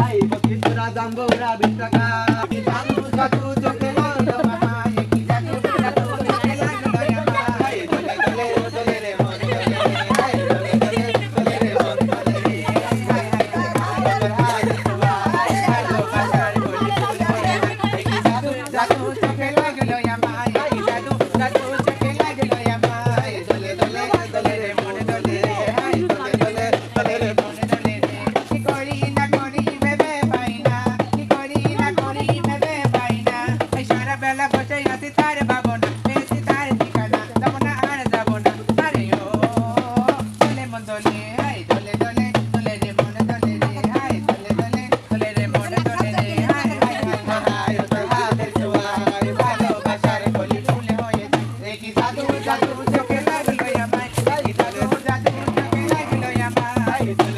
Ay, pag-ibra, dambura, bintaga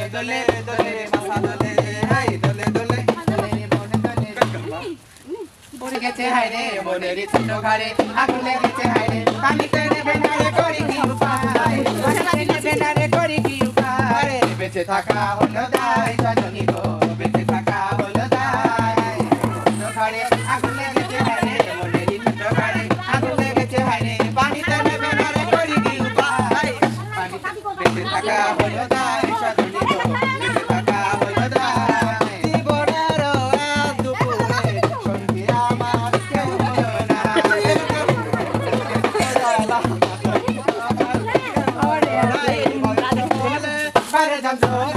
dole dole dole masa dole থাকা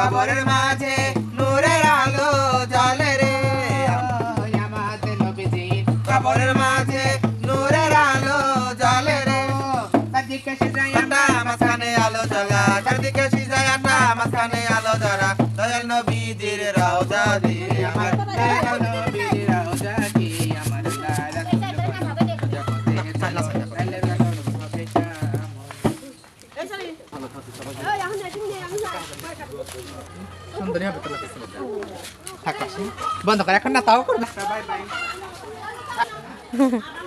কবরের মাঝে নূরের আলো জলে রে। আমাদের নবীজি কবরের মাঝে নূরের আলো জলে রে। চারদিকে সিজাই আটা মাঝখানে আলো জ্বলা চারদিকে সিজাই আটা মাঝখানে আলো জ্বলা। দয়াল নবীজির রওজা দিয়ে আমার সুন্দরী হবে তোর থাক বন্ধ কর এখন না তাও করবে। আচ্ছা,